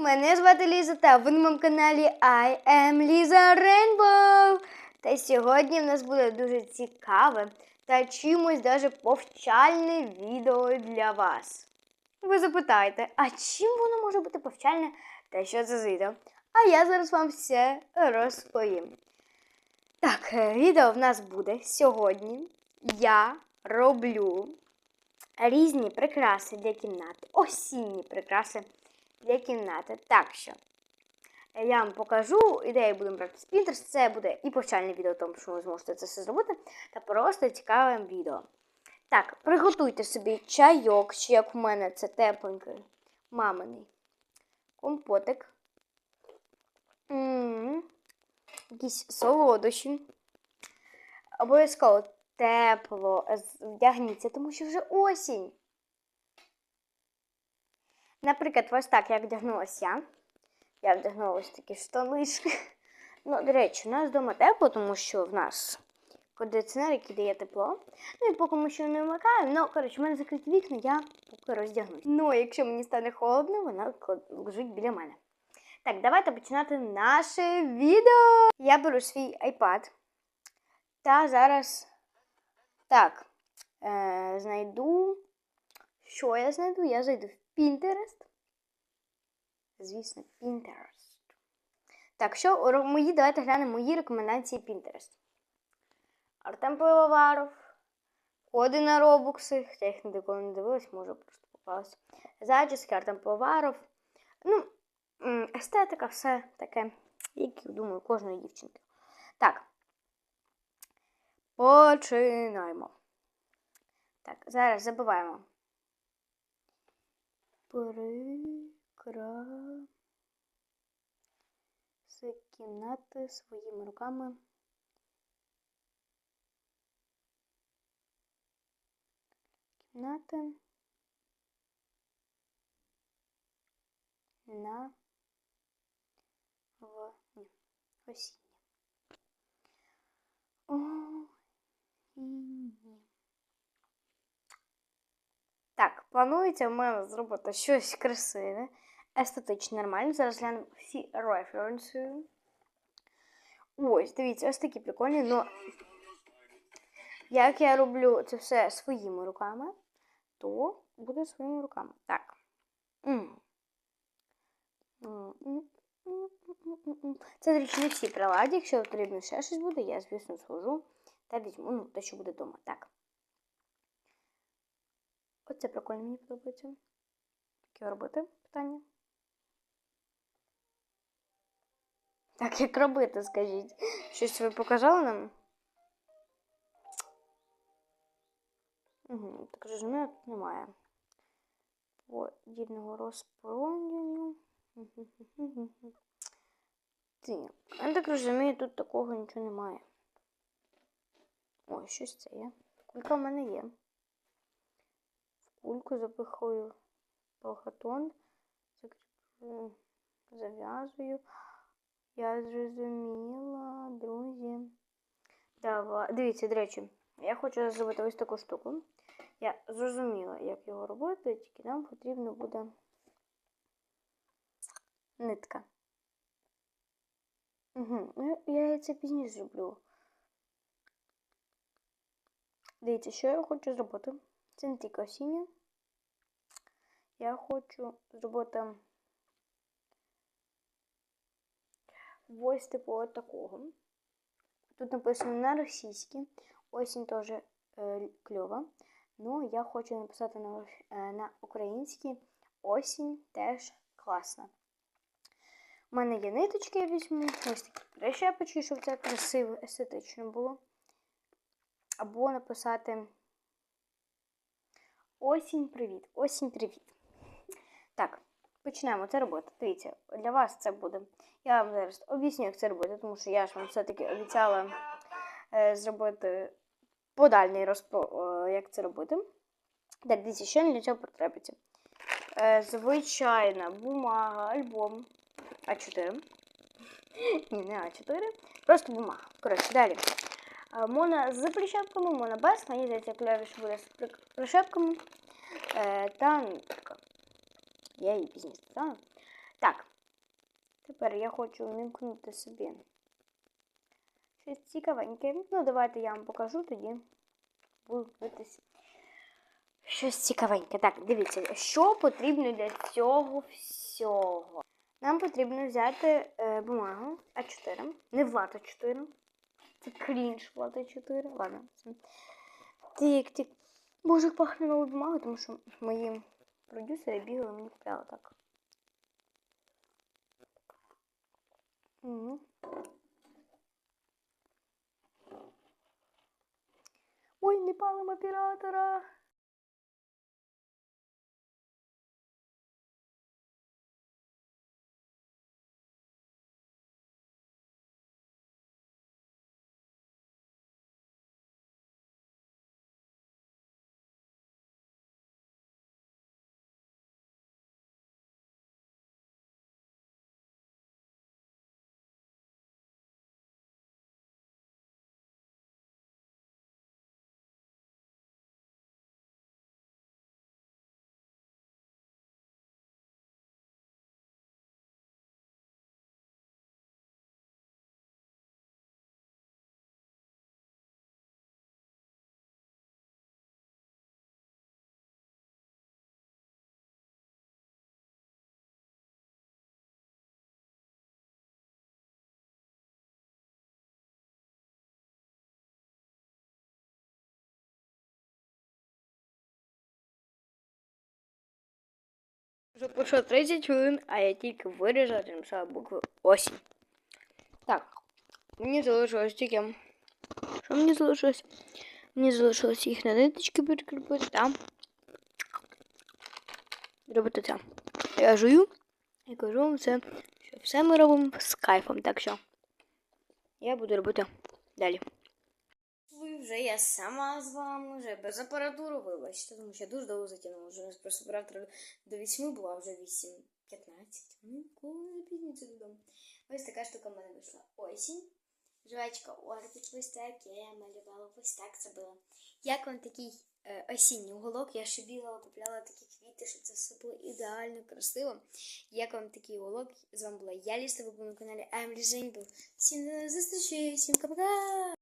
Мене звати Ліза, та ви на моєму каналі I am Lisa Rainbow. Та сьогодні в нас буде дуже цікаве та чимось даже повчальне відео для вас. Ви запитаєте, а чим воно може бути повчальне та що це за відео? А я зараз вам все розповім. Так, е, відео в нас буде сьогодні. Я роблю різні прикраси для кімнати, осінні прикраси для кімнати. Так що е, я вам покажу, ідеї будемо брати з Pinterest. Це буде і повчальне відео, тому що ви зможете це все зробити, та просто цікаве відео. Так, приготуйте собі чайок, чи як у мене це тепленький маминий компотик. М, Якісь солодощі. Обов'язково тепло вдягніться, тому що вже осінь. Наприклад, ось так, як вдягнулася я. Я вдягнула ось такі штанишки. Ну, до речі, у нас вдома тепло, тому що в нас кондиціонер, який дає тепло. Ну і поки ми ще не вмикаємо, ну, коротше, в мене закриті вікна, я поки роздягнусь. Ну, якщо мені стане холодно, вона лежить біля мене. Так, давайте починати наше відео. Я беру свій iPad. Та зараз так, е, знайду. Що я знайду? Я зайду в Pinterest. Звісно, Pinterest. Так, що мої, давайте глянемо мої рекомендації Pinterest. Артем Пивоваров. Коди на робокси. Я їх ніколи не дивилась, може просто попалась. Зачіски, Артем Пивоваров. Ну, естетика, все таке, як, я думаю, кожної дівчинки. Так. Починаємо. Так, зараз забиваємо. Прикра з кімнати своїми руками. Кімнати на в. Осіння. Так, планується в мене зробити щось красиве, естетично нормально. Зараз глянемо всі референси. Ось, дивіться, ось такі прикольні, но як я роблю це все своїми руками, то буде своїми руками. Так. Це, до речі, не всі приладі. Якщо потрібно ще щось буде, я, звісно, схожу та візьму, ну, те, що буде вдома. Так. Оце прикольно мені подобається. Таке робити питання. Так, як робити, скажіть. Щось ви показали нам? Угу, так розумію, тут немає. Подільного розпорожнення. Я так розумію, тут такого нічого немає. Ой, щось це є. Кулька в мене є. Кульку запихаю палхатон, закріплю, зав'язую. Я зрозуміла, друзі. Давай. Дивіться, до речі, я хочу зробити ось таку штуку. Я зрозуміла, як його робити, тільки нам потрібно буде нитка. Угу. Ну, я це пізніше зроблю. Дивіться, що я хочу зробити. Це не тільки осіння. Я хочу зробити ось типу от такого. Тут написано на російській. Осінь теж е, кльова. Ну, я хочу написати на, е, на українській. Осінь теж класна. У мене є ниточки, я візьму. Ось такі прищепочки, щоб це красиво, естетично було. Або написати Осінь, привіт. Осінь, привіт. Так, почнемо це робити. Дивіться, для вас це буде. Я вам зараз об'ясню, як це робити, тому що я ж вам все-таки обіцяла е, зробити подальний розпо, е, як це робити. Так, дивіться, що для цього потребується. Е, звичайна бумага, альбом А4. Ні, не А4. Просто бумага. Коротше, далі. Можна з прищепками, можна без. Мені здається, клявіше буде з при- прищепками. Е, та. Я її пізніше стану. Так, Тепер я хочу вмікнути собі. Щось цікавеньке. Ну, давайте я вам покажу тоді. Буду дивитися. Щось цікавеньке. Так, дивіться, що потрібно для цього всього. Нам потрібно взяти е, бумагу А4. Не влад А4. Це крінж влад А4. Ладно. Це. Тик, тик. Боже, як пахне новою бумагою, тому що мої продюсери бігали, мені купляли так. Угу. Ой, не палим оператора. Вже пройшло 30 хвилин, а я тільки виріжати написала букви осінь. Так, мені залишилось тільки. Що мені залишилось? Мені залишилось їх на ниточки перекріпити та робити це. Я жую і кажу вам це, що все ми робимо з кайфом. Так що я буду робити далі. Вже я сама з вами, вже без апаратури, вибачте, тому що я дуже довго затягнула. Вже нас просто апаратура до 8 була, вже 8.15. Ну, коли запізнюється додому. Ось така штука в мене вийшла. Осінь. Жвачка Орбіт, ось таке я малювала, ось так це було. Як вам такий е, осінній уголок? Я ще бігала, купляла такі квіти, щоб це все було ідеально красиво. Як вам такий уголок? З вами була я, Ліста, ви були на каналі I'm Rainbow. Всім до зустрічі, всім пока!